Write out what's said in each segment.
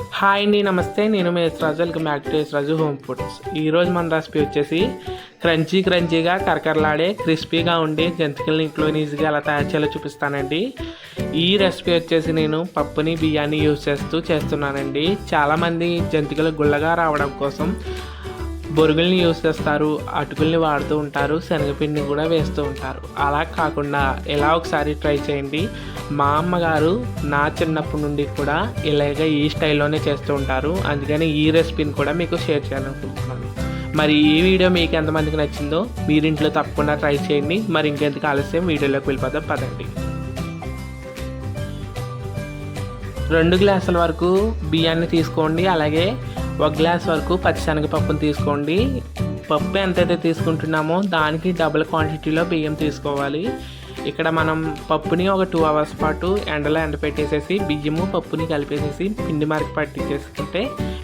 Hi అండి నమస్తే. నేను మీ Raju welcome back to Raju home foods. ఈరోజు మన రెసిపీ వచ్చేసి క్రంచీ క్రంచీగా కరకరలాడే క్రిస్పీగా ఉండే జంతికల్ని ఇంట్లో ఈజీగా ఎలా తయారు చేయాలో చూపిస్తానండి. ఈ రెసిపీ వచ్చేసి నేను పప్పుని బియ్యాన్ని యూజ్ చేస్తూ చేస్తున్నానండి. చాలామంది జంతికలు గుల్లగా రావడం కోసం బొరుగుల్ని యూజ్ చేస్తారు అటుకుల్ని వాడుతూ ఉంటారు శనగపిండిని కూడా వేస్తూ ఉంటారు. అలా కాకుండా ఎలా ఒకసారి ట్రై చేయండి. మా అమ్మగారు నా చిన్నప్పటి నుండి కూడా ఇలాగ ఈ స్టైల్లోనే చేస్తూ ఉంటారు. అందుకని ఈ రెసిపీని కూడా మీకు షేర్ చేయాలనుకుంటున్నాను. మరి ఈ వీడియో మీకు ఎంతమందికి నచ్చిందో మీరు ఇంట్లో తప్పకుండా ట్రై చేయండి. మరి ఇంకెందుకు ఆలస్యం? వీడియోలోకి వెళ్ళిపోదాం పదండి. రెండు గ్లాసుల వరకు బియ్యాన్ని తీసుకోండి. అలాగే ఒక గ్లాస్ వరకు పచ్చిశనగపప్పును తీసుకోండి. పప్పు ఎంతైతే తీసుకుంటున్నామో దానికి డబుల్ క్వాంటిటీలో బియ్యం తీసుకోవాలి. ఇక్కడ మనం పప్పుని ఒక టూ అవర్స్ పాటు ఎండలో ఎండ పెట్టేసేసి బియ్యము పప్పుని కలిపేసేసి పిండి మార్కి పట్టించేసుకుంటే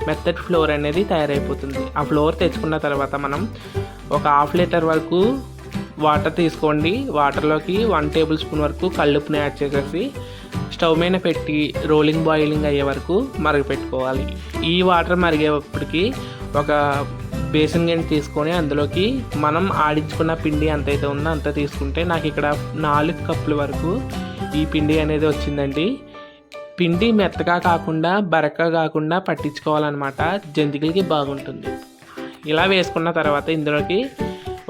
మెత్తటి ఫ్లోర్ అనేది తయారైపోతుంది. ఆ ఫ్లోర్ తెచ్చుకున్న తర్వాత మనం ఒక హాఫ్ లీటర్ వరకు వాటర్ తీసుకోండి. వాటర్లోకి వన్ టేబుల్ స్పూన్ వరకు కళ్ళుప్పుని యాడ్ చేసేసి స్టవ్ మీద పెట్టి రోలింగ్ బాయిలింగ్ అయ్యే వరకు మరగపెట్టుకోవాలి. ఈ వాటర్ మరిగేటప్పటికి ఒక బేసిన్ గిన్నె తీసుకొని అందులోకి మనం ఆడించుకున్న పిండి ఎంతైతే ఉందో అంత తీసుకుంటే నాకు ఇక్కడ నాలుగు కప్పుల వరకు ఈ పిండి అనేది వచ్చిందండి. పిండి మెత్తగా కాకుండా బరక కాకుండా పట్టించుకోవాలన్నమాట. జంతికలకి బాగుంటుంది. ఇలా వేసుకున్న తర్వాత ఇందులోకి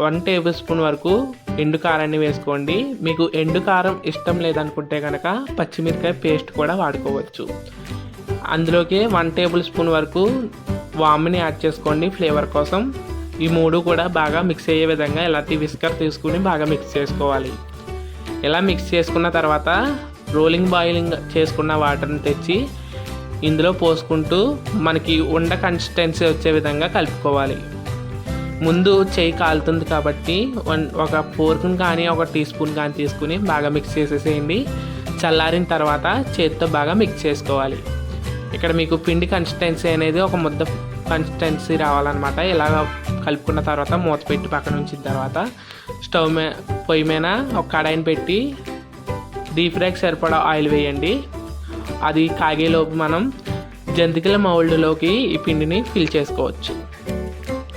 వన్ టేబుల్ స్పూన్ వరకు ఎండు కారాన్ని వేసుకోండి. మీకు ఎండు కారం ఇష్టం లేదనుకుంటే కనుక పచ్చిమిరకాయ పేస్ట్ కూడా వాడుకోవచ్చు. అందులోకి వన్ టేబుల్ స్పూన్ వరకు వామ్ని యాడ్ చేసుకోండి ఫ్లేవర్ కోసం. ఈ మూడు కూడా బాగా మిక్స్ అయ్యే విధంగా ఇలా విస్కర్ తీసుకుని బాగా మిక్స్ చేసుకోవాలి. ఇలా మిక్స్ చేసుకున్న తర్వాత రోలింగ్ బాయిలింగ్ చేసుకున్న వాటర్ని తెచ్చి ఇందులో పోసుకుంటూ మనకి ఉండ కన్సిస్టెన్సీ వచ్చే విధంగా కలుపుకోవాలి. ముందు చేయి కాలుతుంది కాబట్టి ఒక ఫోర్క్ని కానీ ఒక టీ స్పూన్ కానీ తీసుకుని బాగా మిక్స్ చేసేసేయండి. చల్లారిన తర్వాత చేతితో బాగా మిక్స్ చేసుకోవాలి. ఇక్కడ మీకు పిండి కన్సిస్టెన్సీ అనేది ఒక ముద్ద కన్సిస్టెన్సీ రావాలన్నమాట. ఇలాగ కలుపుకున్న తర్వాత మూత పెట్టి పక్కన ఉంచిన తర్వాత స్టవ్ మీద పొయ్యి మీద ఒక కడాయిని పెట్టి డీప్ ఫ్రైకి సరిపడా ఆయిల్ వేయండి. అది కాగేలోపు మనం జంతికల మౌల్డ్లోకి ఈ పిండిని ఫిల్ చేసుకోవచ్చు.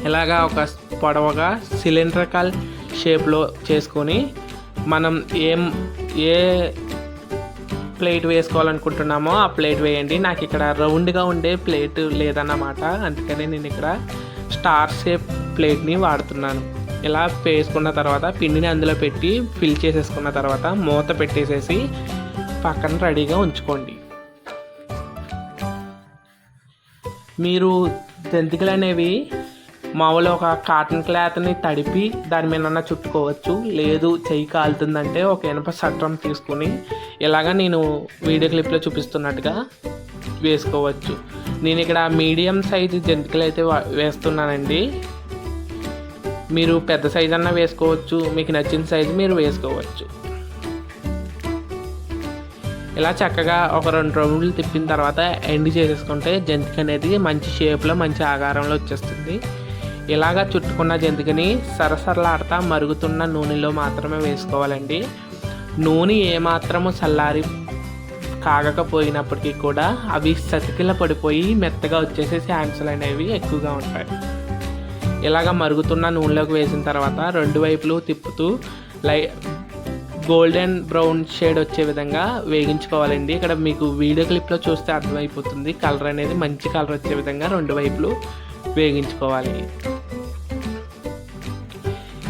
ఇలాగా ఒక పొడవగా సిలిండ్రికల్ షేప్లో చేసుకొని మనం ఏం ఏ ప్లేట్ వేసుకోవాలనుకుంటున్నామో ఆ ప్లేట్ వేయండి. నాకు ఇక్కడ రౌండ్గా ఉండే ప్లేట్ లేదన్నమాట. అందుకని నేను ఇక్కడ స్టార్ షేప్ ప్లేట్ని వాడుతున్నాను. ఇలా వేసుకున్న తర్వాత పిండిని అందులో పెట్టి ఫిల్ చేసేసుకున్న తర్వాత మూత పెట్టేసేసి పక్కన రెడీగా ఉంచుకోండి. మీరు జంతికలు అనేవి మామూలు ఒక కాటన్ క్లాత్ని తడిపి దాని మీద చుట్టుకోవచ్చు. లేదు చెయ్యి కాలుతుందంటే ఒక ఇనప సట్రం తీసుకుని ఇలాగ నేను వీడియో క్లిప్లో చూపిస్తున్నట్టుగా వేసుకోవచ్చు. నేను ఇక్కడ మీడియం సైజు జంతికలు అయితే వేస్తున్నానండి. మీరు పెద్ద సైజు అన్నా వేసుకోవచ్చు మీకు నచ్చిన సైజు మీరు వేసుకోవచ్చు. ఇలా చక్కగా ఒక రెండు రౌండ్లు తిప్పిన తర్వాత ఎండ్ చేసేసుకుంటే జంతిక అనేది మంచి షేప్లో మంచి ఆకారంలో వచ్చేస్తుంది. ఇలాగా చుట్టుకున్న జంతికని సరసరలాడతా మరుగుతున్న నూనెలో మాత్రమే వేసుకోవాలండి. నూనె ఏమాత్రము చల్లారి కాగకపోయినప్పటికీ కూడా అవి సతికిల పడిపోయి మెత్తగా వచ్చేసి శాంక్స్లు అనేవి ఎక్కువగా ఉంటాయి. ఇలాగ మరుగుతున్న నూనెలోకి వేసిన తర్వాత రెండు వైపులు తిప్పుతూ లై గోల్డెన్ బ్రౌన్ షేడ్ వచ్చే విధంగా వేగించుకోవాలండి. ఇక్కడ మీకు వీడియో క్లిప్లో చూస్తే అర్థమైపోతుంది. కలర్ అనేది మంచి కలర్ వచ్చే విధంగా రెండు వైపులు వేగించుకోవాలి.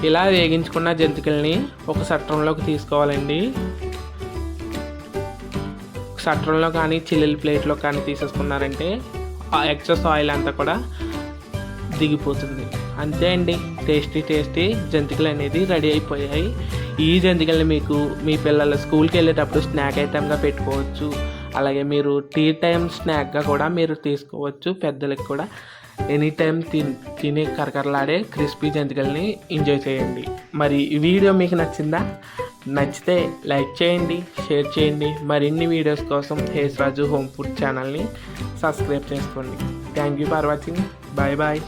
ఇలా వేగించుకున్న జంతికల్ని ఒక సట్రంలోకి తీసుకోవాలండి. సట్రంలో కానీ చిల్లిల ప్లేట్లో కానీ తీసేసుకున్నారంటే ఆ ఎక్సెస్ ఆయిల్ అంతా కూడా దిగిపోతుంది. అంతే అండి. టేస్టీ టేస్టీ జంతికలు అనేది రెడీ అయిపోయాయి. ఈ జంతికల్ని మీకు మీ పిల్లల స్కూల్కి వెళ్ళేటప్పుడు స్నాక్ ఐటెంగా పెట్టుకోవచ్చు. అలాగే మీరు టీ టైం స్నాక్గా కూడా మీరు తీసుకోవచ్చు. పెద్దలకు కూడా ఎనీ టైం తిన్ తినే కరకరలాడే క్రిస్పీ జంతికల్ని ఎంజాయ్ చేయండి. మరి ఈ వీడియో మీకు నచ్చిందా? నచ్చితే లైక్ చేయండి షేర్ చేయండి. మరిన్ని వీడియోస్ కోసం హేస్ రాజు హోమ్ ఫుడ్ ఛానల్ని సబ్స్క్రైబ్ చేసుకోండి. Thank you for watching bye bye